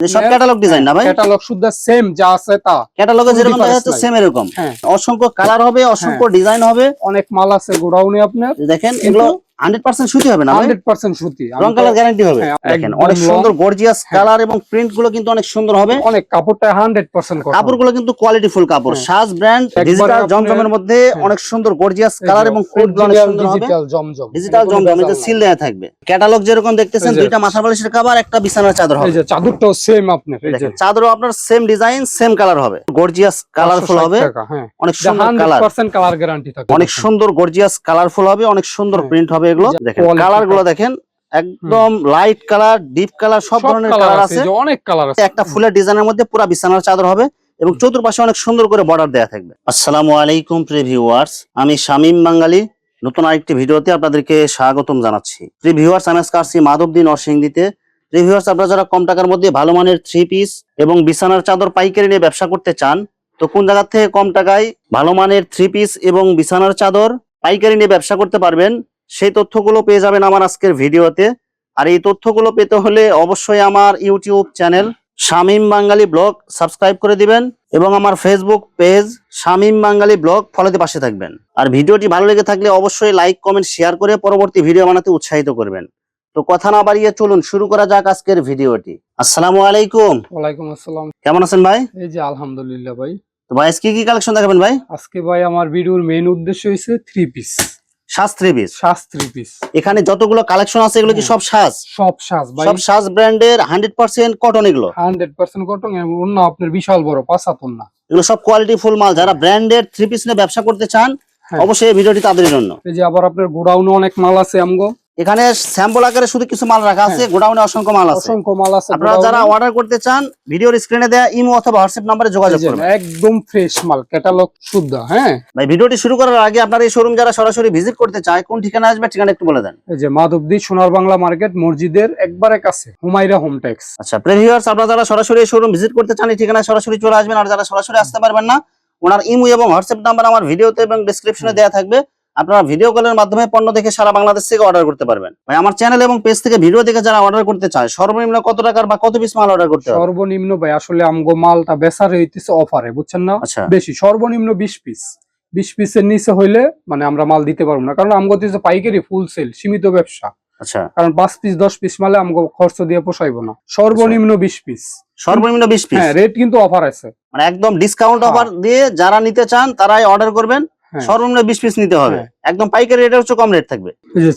সব catalogue design না ভাই? ক্যাটালগ শুদ্ধ সেম যা আছে তা। ক্যাটালগে কোনো যেরকম দেখা যাচ্ছে সেম এরকম। হ্যাঁ। অসংখ্য কালার হবে অসংখ্য ডিজাইন হবে। অনেক মাল আছে গোডাউনে আপনার। দেখেন এগুলো হান্ড্রেড পার্সেন্ট সুতি হবে না হান্ড্রেড পার্সেন্ট সুতি রং কালার গ্যারান্টি হবে। হ্যাঁ, দেখেন অনেক সুন্দর গর্জিয়াস হ্যাঁ। কালার এবং প্রিন্টগুলো কিন্তু অনেক সুন্দর হবে। অনেক কাপড়টা হান্ড্রেড পার্সেন্ট কাপড়গুলো কিন্তু কোয়ালিটি ফুল কাপড়। হ্যাঁ। সাজ ব্র্যান্ড ডিজিটাল জমজমের মধ্যে হ্যাঁ। অনেক সুন্দর গর্জিয়াস কালার এবং প্রিন্টগুলো অনেক সুন্দর হবে। ডিজিটাল জমজম। ডিজিটাল জমজম এটা সিল দেয়া থাকবে। ক্যাটালগ যেরকম দেখতেছেন দুইটা মাথা বালিশের কভার একটা বিছানার চাদর হবে। এই যে চাদরটাও সেম আপনার এই যে। চাদরও আপনার সেম ডিজাইন সেম কালার হবে। গর্জিয়াস কালারফুল হবে। হ্যাঁ। অনেক সুন্দর কালার কালার গ্যারান্টি অনেক সুন্দর গর্জিয়াস কালারফুল হবে অনেক সুন্দর হ্যাঁ। প্রিন্ট হবে। এগুলো দেখেন কালারগুলো দেখেন একদম লাইট কালার ডিপ কালার সব ধরনের কালার আছে অনেক কালার আছে। একটা ফুলের ডিজাইনের মধ্যে পুরো বিছানার চাদর হবে এবং চতুর্পাশে অনেক সুন্দর করে বর্ডার দেয়া থাকবে। আসসালামু আলাইকুম প্রিভিউয়ার্স আমি শামীম বাঙালি নতুন আরেকটি ভিডিওতে আপনাদেরকে স্বাগতম জানাচ্ছি। প্রিভিউয়ার্স আমি আজকে আসছি মাধবদী নরসিংদীতে। প্রিভিউয়ার্স আপনারা যারা কম টাকার মধ্যে ভালো মানের থ্রি পিস এবং বিছানার চাদর পাইকারি নিয়ে ব্যবসা করতে চান তো কোন জায়গা থেকে কম টাকায় ভালো মানের থ্রি পিস এবং বিছানার চাদর পাইকারি নিয়ে ব্যবসা করতে পারবেন সেই তথ্যগুলো পেয়ে যাবেন আমার আজকের ভিডিওতে। আর এই তথ্যগুলো পেতে হলে অবশ্যই আমার YouTube channel Shamim Bangali blog subscribe করে দিবেন এবং আমার Facebook page Shamim Bangali blog ফলোতে পাশে থাকবেন। আর ভিডিওটি ভালো লেগে থাকলে অবশ্যই লাইক কমেন্ট শেয়ার করে পরবর্তী ভিডিও বানাতে উৎসাহিত করবেন। তো কথা না বাড়িয়ে চলুন শুরু করা যাক আজকের ভিডিওটি। আসসালামু আলাইকুম। ওয়ালাইকুম আসসালাম। কেমন আছেন ভাই? এই যে আলহামদুলিল্লাহ ভাই। তো ভাই আজকে কি কালেকশন দেখাবেন ভাই? আজকে ভাই আমার ভিডিওর মেইন উদ্দেশ্য হয়েছে three piece three piece Shastri piece এখানে যতগুলো কালেকশন আছে এগুলো কি সব সাজ? সব সাজ ভাই। সব সাজ ব্র্যান্ডের হান্ড্রেড পার্সেন্ট কটন এগুলো? হান্ড্রেড পার্সেন্ট কটন অন্য আপনার বিশাল বড় পাঁচ না। এগুলো সব কোয়ালিটি ফুল মাল। যারা ব্র্যান্ডেড থ্রি পিস নিয়ে ব্যবসা করতে চান হ্যাঁ। অবশ্যই এই ভিডিওটি তাদের জন্য। এই যে আবার আপনার গোডাউনে অনেক মাল আছে আমগো। এখানে স্যাম্পল আকারে শুধু কিছু মাল রাখা আছে হ্যাঁ। গোডাউনে অসংখ্য মাল আছে। অসংখ্য মাল আছে আপনারা যারা অর্ডার করতে চান ভিডিওর স্ক্রিনে দেওয়া ইমো অথবা হোয়াটসঅ্যাপ নম্বরে যোগাযোগ করবেন একদম ফ্রেশ মাল ক্যাটালগ শুদ্ধ হ্যাঁ। ভাই ভিডিওটি শুরু করার আগে আপনার এই শোরুম যারা সরাসরি ভিজিট করতে চায় কোন ঠিকানা আসবে ঠিকানা একটু বলে দেন। এই যে মাধবদী সোনার বাংলা মার্কেট মসজিদের একবারে কাছে হুমাইরা হোমটেক্স আচ্ছা প্রিভিউয়ার্স আপনারা যারা সরাসরি এই শোরুম ভিজিট করতে চান এই ঠিকানায় সরাসরি চলে আসবেন আর যারা সরাসরি আসতে পারবেন না ওনার ইমো এবং হোয়াটসঅ্যাপ নাম্বার আমার ভিডিওতে এবং ডেসক্রিপশনে দেওয়া থাকবে। আপনারা ভিডিও কলের মাধ্যমে পণ্য দেখে সারা বাংলাদেশ থেকে অর্ডার করতে পারবেন। ভাই আমার চ্যানেল এবং পেজ থেকে ভিডিও দেখে যারা অর্ডার করতে চায় সর্বনিম্ন কত টাকার বা কত পিস মাল অর্ডার করতে হবে? সর্বনিম্ন ভাই আসলে আমগো মালটা বেচার হইতেছে অফারে বুঝছেন না? আচ্ছা। বেশি সর্বনিম্ন বিশ পিস বিশ পিসের নিচে হইলে মানে আমরা মাল দিতে পারব না। কারণ আমগো হচ্ছে পাইকারি ফুল সেল সীমিত ব্যবসা। আচ্ছা। কারণ পাঁচ পিস দশ পিস মালে আমগো খরচ দিয়ে পোষাইবো না। সর্বনিম্ন বিশ পিস সর্বনিম্ন বিশ পিস হ্যাঁ রেট কিন্তু অফার আছে। মানে একদম ডিসকাউন্ট হ্যাঁ। অফার দিয়ে যারা নিতে চান তারাই অর্ডার করবেন। সর্বনিম্ন বিশ পিস নিতে হবে। হ্যাঁ। একদম পাইকারি রেটে হচ্ছে কম রেট থাকবে।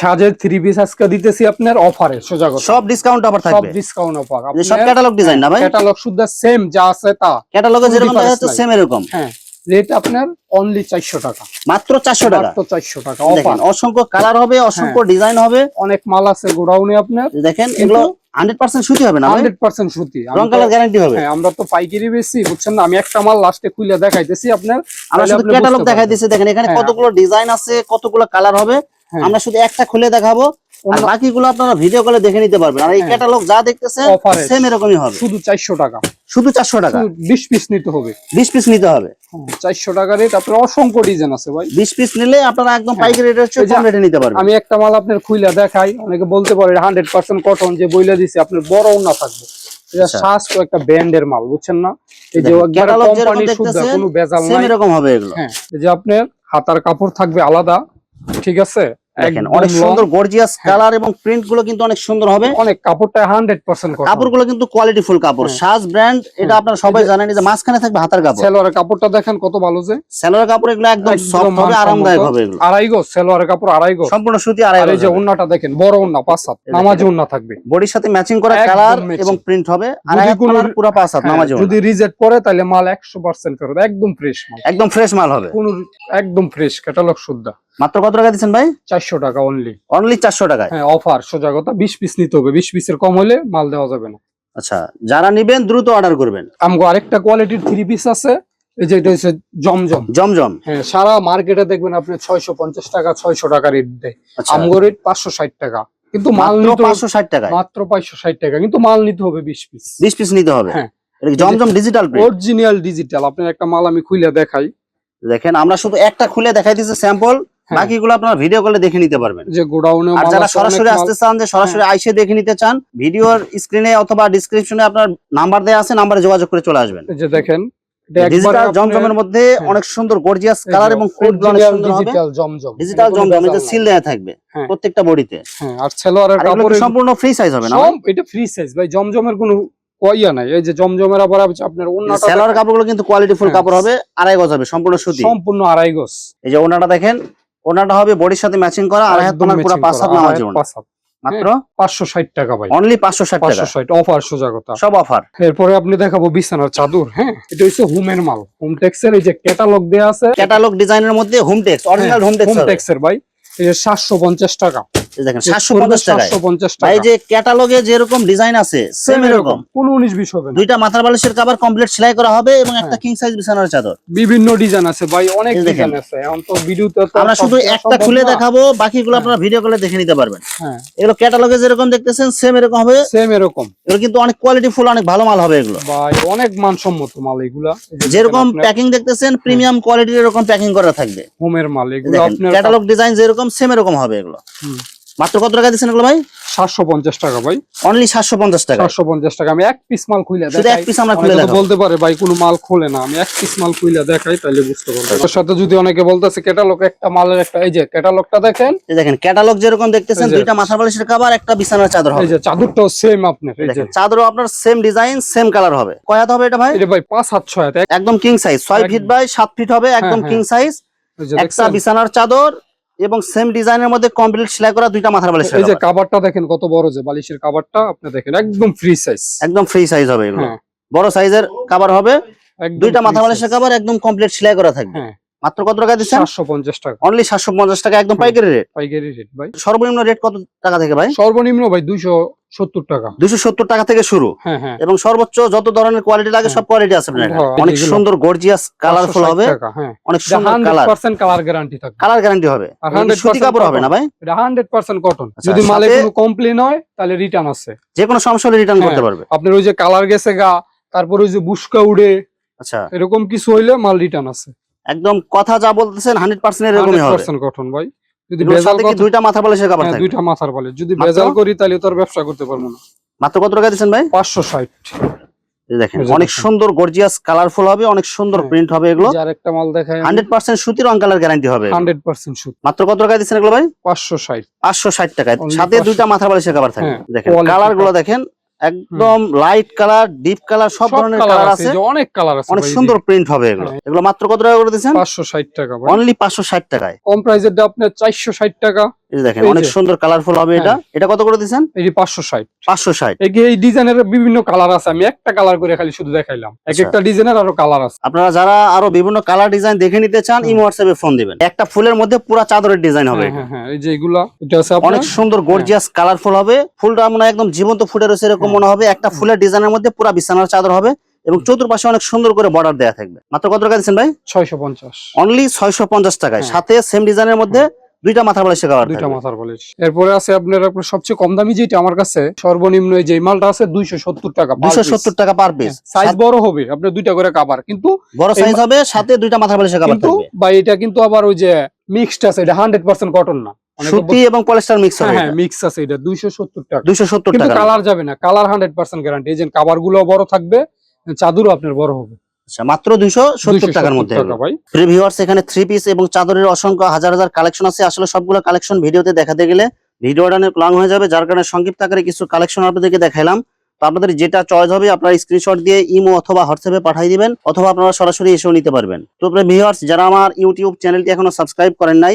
সাজের থ্রি পিস আজকে দিতেছি আপনার অফারে সোজা সব ডিসকাউন্ট অফার সব ডিসকাউন্ট অফার সব ক্যাটালগ ডিজাইন না ভাই? ক্যাটালগ শুদ্ধ সেম যা আছে তা। ক্যাটালগে যেরকম দেখা যাচ্ছে সেম এরকম। হ্যাঁ। রেট আপনার অনলি চারশো টাকা। মাত্র চারশো টাকা। মাত্র চারশো টাকা অফার অসংখ্য কালার হবে অসংখ্য ডিজাইন হবে। অনেক মাল আছে গোডাউনে আপনার। দেখেন এগুলো হান্ড্রেড পার্সেন্ট সুতি হবে না হান্ড্রেড পার্সেন্ট সুতি। আমি রং কালার গ্যারান্টি হবে। হ্যাঁ আমরা তো পাইকারি বেশি বুঝছেন না? আমি একটা মাল লাস্টে খুলে দেখাইতেছি আপনার। আমরা শুধু ক্যাটালগ দেখাই দিচ্ছি দেখেন এখানে হ্যাঁ। কতগুলো ডিজাইন আছে কতগুলো কালার হবে হ্যাঁ। আমরা শুধু একটা খুলে দেখাবো। আর বাকিগুলো আপনারা ভিডিও কলে দেখে নিতে পারবেন। আর এই। ক্যাটালগ যা দেখতেছেন সেম এরকমই হবে। শুধু চারশো টাকা। শুধু চারশো টাকা? শুধু বিশ পিস নিতে হবে। বিশ পিস নিতে হবে। চারশো টাকা রেট আপনার অসংখ্য ডিজাইন আছে ভাই। বিশ পিস নিলে আপনারা একদম হ্যাঁ। পাইকারি রেটে হচ্ছে কম রেটে নিতে পারবেন। আমি একটা মাল আপনার খুইলা দেখাই। অনেকে বলতে পারে হান্ড্রেড পার্সেন্ট কটন যে বইলা দিছে আপনার বড় না থাকবে। এটা আচ্ছা। শ্বাস তো একটা ব্যান্ডের মাল বুঝছেন না? এই যে কোম্পানি শুদ্ধ কোনো সেম নাই। এরকম হবে এগুলো। হ্যাঁ এই যে আপনার হাতার কাপড় থাকবে আলাদা ঠিক আছে? দেখেন অনেক সুন্দর গর্জিয়াস। কালার এবং প্রিন্টগুলো কিন্তু অনেক সুন্দর হবে। অনেক কাপড়টা হান্ড্রেড পার্সেন্ট কাপড়গুলো কিন্তু কোয়ালিটি ফুল কাপড়। সাজ ব্র্যান্ড এটা হ্যাঁ। আপনারা সবাই জানেন যে মাঝখানে থাকবে হাতার কাপড়। সেলোয়ারের কাপড়টা দেখেন কত ভালো যে। সেলোয়ার কাপড় এগুলো একদম সফট হবে আরামদায়ক হবে এগুলো। আড়াই গো সেলোয়ারের কাপড় আড়াই গো সম্পূর্ণ সুতি আড়াই এই যে ওন্নাটা দেখেন বড় ওন্না পাঁচ হাত নামাজি ওন্না থাকবে। বডির সাথে ম্যাচিং করা কালার এবং প্রিন্ট হবে। যদি কালার পুরো পাঁচ হাত হ্যাঁ, নামাজি। যদি রিজেক্ট পরে তাহলে মাল একশো পার্সেন্ট ফেরত একদম ফ্রেশ মাল। একদম ফ্রেশ মাল হবে। কোন একদম ফ্রেশ ক্যাটালগ শুদ্ধ। মাত্র কত টাকা দিচ্ছেন ভাই? চারশো টাকা অনলি অনলি চারশো টাকায়? হ্যাঁ অফার সোজা কথা বিশ পিস নিতে হবে। বিশ পিসের কম হলে মাল দেওয়া যাবে না। আচ্ছা যারা নিবেন দ্রুত অর্ডার করবেন। আমগো আরেকটা কোয়ালিটির থ্রি পিস আছে এই যে এটা হচ্ছে জমজম। জমজম। হ্যাঁ সারা মার্কেটে দেখবেন আপনি ছয়শো পঞ্চাশ টাকা ছয়শো টাকা রেট দেয়। আচ্ছা। আমগো রেট পাঁচশো ষাট টাকা। কিন্তু মাল নিতে পাঁচশো ষাট টাকায়? মাত্র পাঁচশো ষাট টাকা। কিন্তু মাল নিতে হবে বিশ পিস বিশ পিস নিতে হবে? হ্যাঁ। জমজম ডিজিটাল অরিজিনাল ডিজিটাল আপনার একটা মাল আমি খুলে দেখাই। দেখেন আমরা শুধু একটা খুলে দেখাই দিচ্ছি স্যাম্পল। বাকিগুলো আপনারা ভিডিও কলে দেখে নিতে পারবেন। যে গোডাউনে আর যারা সরাসরি আসতে চান যে সরাসরি আইসে দেখে নিতে চান ভিডিওর স্ক্রিনে অথবা ডিসক্রিপশনে আপনার নাম্বার দেওয়া আছে নাম্বারে যোগাযোগ করে চলে আসবেন। যে দেখেন ডিজিটাল জমজমের মধ্যে হ্যাঁ। অনেক সুন্দর গর্জিয়াস কালার এবং কোড অনেক সুন্দর হবে। জমজম ডিজিটাল জমজম এটা সিল দেওয়া থাকবে হ্যাঁ। প্রত্যেকটা বডিতে। হ্যাঁ আর ছেলোয়ারের কাপড় সম্পূর্ণ ফ্রি সাইজ হবে না এটা ফ্রি সাইজ ভাই জমজমের কোনো কইয়া নাই। এই যে জমজমের আবার আপনার ওন্নাটা সেলোয়ার কাপড়গুলো কিন্তু কোয়ালিটি ফুল হ্যাঁ। কাপড় হবে আড়াই গজ হবে সম্পূর্ণ সুতি। সম্পূর্ণ আড়াই গজ। এই যে ওনাটা দেখেন ওনাটা হবে বডির সাথে ম্যাচিং করা আর হাত তোমার পুরো পাঁচ হাত নামাজ। মাত্র? পাঁচশো ষাট টাকা ভাই। অনলি পাঁচশো ষাট টাকা। পাঁচশো ষাট অফার সোজা কথা। সব অফার এরপরে আপনি দেখাবো বিছানার চাদর হ্যাঁ? এটা হচ্ছে হোমের মাল। হোম টেক্সের এই যে ক্যাটালগ দেয়া আছে ক্যাটালগ ডিজাইনের মধ্যে Home Tex original Home Tex Home টেক্সের ভাই। এই যে সাতশো পঞ্চাশ টাকা। দেখেন টাকায়। যে ক্যাটালগে যেরকম ডিজাইন আছে সেম এরকম কোনো উনিশ বিশ হবে না। দুইটা মাথার বালিশের কমপ্লিট সেলাই করা হবে এবং একটা হ্যাঁ। কিং সাইজ বিছানার চাদর। বিভিন্ন ডিজাইন আছে ভাই অনেক ডিজাইন আছে। এখন তো ভিডিওতে তো আমরা শুধু একটা খুলে দেখাবো বাকিগুলো হ্যাঁ। আপনারা ভিডিও কলে দেখে নিতে পারবেন। হ্যাঁ। এগুলো ক্যাটালগে যেরকম দেখতেছেন সেম এরকম হবে। সেম এরকম। এগুলো কিন্তু অনেক কোয়ালিটি ফুল অনেক ভালো মাল হবে এগুলো। ভাই অনেক মানসম্মত মাল এগুলা। যেরকম প্যাকিং দেখতেছেন প্রিমিয়াম কোয়ালিটির এরকম প্যাকিং করা থাকবে। হোমের মাল এগুলো আপনার ক্যাটালগ ডিজাইন যেরকম সেম এরকম হবে এগুলো। মাত্র কত টাকা দিচ্ছেন এগুলো ভাই? সাতশো পঞ্চাশ টাকা ভাই। অনলি সাতশো পঞ্চাশ টাকা। সাতশো পঞ্চাশ টাকা। আমি এক পিস মাল খুলে শুধু এক পিস আমরা খুলে বলতে পারে ভাই কোনো মাল খোলে না। আমি এক পিস মাল খুলে দেখাই তাহলে বুঝতে পারব সাথে যদি অনেকে বলতেছে ক্যাটালগ একটা মালের একটা এই যে ক্যাটালগটা দেখেন। এই দেখেন ক্যাটালগ যেরকম দেখতেছেন দুইটা মাথার বালিশের একটা বিছানার চাদর এই যে চাদরটাও সেম আপনার এই যে। চাদরও আপনার সেম ডিজাইন সেম কালার হবে। কয় হাত হবে এটা ভাই? এটা ভাই হাত হাত একদম king size feet by feet হবে একদম হ্যাঁ, কিং সাইজ একটা বিছানার চাদর এবং সেম ডিজাইনের মধ্যে কমপ্লিট সেলাই করা দুইটা মাথার বালিশ এই যে কভারটা দেখেন কত বড় যে বালিশের কভারটা আপনি দেখেন একদম ফ্রি সাইজ একদম ফ্রি সাইজ হবে এগুলো। হ্যাঁ। বড় সাইজের কভার হবে। দুইটা মাথার মাথা বালিশের কভার একদম কমপ্লিট সেলাই করা থাকবে। হ্যাঁ। মাত্র কত টাকা দিচ্ছেন? সাতশো পঞ্চাশ টাকা। অনলি সাতশো পঞ্চাশ টাকা একদম পাইকারি রেট পাইকারি রেট ভাই। সর্বনিম্ন রেট কত টাকা থেকে ভাই? সর্বনিম্ন ভাই দুইশো সত্তর টাকা। দুশো সত্তর টাকা থেকে শুরু? হ্যাঁ হ্যাঁ। এবং সর্বোচ্চ যত ধরনের কোয়ালিটি লাগে সব কোয়ালিটি আছে আপনার হ্যাঁ, অনেক সুন্দর গর্জিয়াস কালারফুল হবে। হ্যাঁ। অনেক সুন্দর কালার পার্সেন্ট কালার গ্যারান্টি থাকবে। কালার গ্যারান্টি হবে। 100% সুতি কাপড় হবে না ভাই? এটা হান্ড্রেড পার্সেন্ট কটন আচ্ছা, যদি মালে কোনো কমপ্লেন হয় তাহলে রিটার্ন আছে। যে কোনো সমস্যা হলে রিটার্ন করতে হ্যাঁ। পারবে। আপনার ওই যে কালার গেছে গা তারপর ওই যে বুসকা উড়ে আচ্ছা। এরকম কিছু হইলে মাল রিটার্ন আছে। একদম কথা যা বলতেছেন হান্ড্রেড পার্সেন্ট এরকমই হান্ড্রেড হবে কটন ভাই। যদি এগুলোর ভেজাল সাথে কি কথা- দুইটা মাথা বালিশের কাপড় হ্যাঁ, থাকবে। দুইটা মাথার বলে। যদি মাত্র? ভেজাল করি তাহলে তোর ব্যবসা করতে পারব না। মাত্র কত টাকা দিচ্ছেন ভাই? পাঁচশো ষাট। এই দেখেন এই যে অনেক সুন্দর গর্জিয়াস কালারফুল হবে অনেক সুন্দর হ্যাঁ। প্রিন্ট হবে এগুলো। যার একটা মাল দেখায় হান্ড্রেড পার্সেন্ট সুতির রং কালার গ্যারান্টি হবে। এগুলো। হান্ড্রেড পার্সেন্ট সুদ মাত্র কত টাকা দিচ্ছেন এগুলো ভাই? পাঁচশো ষাট। পাঁচশো ষাট টাকায়। সাথে দুইটা মাথা বালিশের কাবার থাকবে। হ্যাঁ, দেখেন কালারগুলো দেখেন একদম লাইট কালার ডিপ কালার সব ধরনের কালার আছে অনেক কালার আছে অনেক সুন্দর প্রিন্ট হবে এগুলো। হ্যাঁ। এগুলো মাত্র কত টাকা করে দিয়েছেন? পাঁচশো ষাট টাকা অনলি পাঁচশো ষাট টাকায়। কম প্রাইসের আপনার চারশো ষাট টাকা। এই দেখেন অনেক সুন্দর কালারফুল হবে এটা। হ্যাঁ। এটা কত করে দিচ্ছেন? এই পাঁচশো ষাট। পাঁচশো ষাট। এই ডিজাইনের বিভিন্ন কালার আছে আমি একটা কালার করে খালি শুধু দেখাইলাম। এক আচ্ছা। একটা ডিজাইনের আরও কালার আছে। আপনারা যারা আরও বিভিন্ন কালার ডিজাইন দেখে নিতে চান। ইমো হোয়াটসঅ্যাপে ফোন দিবেন। একটা ফুলের মধ্যে পুরো চাদরের ডিজাইন হবে হ্যাঁ হ্যাঁ হ্যাঁ এই যে এগুলা এটা আছে অনেক সুন্দর গর্জিয়াস কালারফুল হবে। ফুলটা মনে একদম জীবন্ত ফুটে রয়েছে এরকম হ্যাঁ। মনে হবে। একটা ফুলের ডিজাইনের মধ্যে পুরো বিছানার চাদর হবে এবং চতুর্পাশে অনেক সুন্দর করে বর্ডার দেওয়া থাকবে। মাত্র কত টাকা দিচ্ছেন ভাই? ছয়শো পঞ্চাশ। অনলি ছয়শো পঞ্চাশ টাকায়। সাথে সেম ডিজাইনের মধ্যে দুইটা মাথা বালিশের কাবার দুইটা মাথার বলে এরপরে আছে আপনার আপনার সবচেয়ে কম দামি যেটা আমার কাছে সর্বনিম্ন এই যে মালটা আছে দুইশো সত্তর টাকা দুশো সত্তর টাকা পার পিস সাইজ বড় হবে আপনার দুইটা করে কাবার কিন্তু বড় সাইজ হবে সাথে দুইটা মাথা বালিশের কাবার কিন্তু থাকবে। বা এটা কিন্তু আবার ওই যে মিক্সড আছে এটা হান্ড্রেড পার্সেন্ট কটন না। সুতি এবং পলিস্টার মিক্স হ্যাঁ হবে হ্যাঁ মিক্স আছে এটা দুইশো সত্তর টাকা। দুশো সত্তর কিন্তু কালার যাবে না কালার হান্ড্রেড পার্সেন্ট গ্যারান্টি এই যে কাবারগুলো বড় থাকবে চাদরও আপনার বড় হবে। আচ্ছা মাত্র দুইশো সত্তর টাকার মধ্যে ভাই। এখানে থ্রি পিস এবং চাদরের অসংখ্য হাজার হাজার কালেকশন আছে। আসলে সবগুলো কালেকশন ভিডিওতে দেখাতে গেলে ভিডিওটা অনেক লং হয়ে যাবে। যার কারণে সংক্ষিপ্ত আকারে কিছু কালেকশন আপনাদেরকে দেখাইলাম। তো আপনাদের যেটা চয়েস হবে আপনারা স্ক্রিনশট দিয়ে ইমো অথবা হোয়াটসঅ্যাপে পাঠিয়ে দিবেন অথবা আপনারা সরাসরি এসেও নিতে পারবেন। তো ভিউয়ার্স যারা আমার ইউটিউব চ্যানেলটি এখনও সাবস্ক্রাইব করেন নাই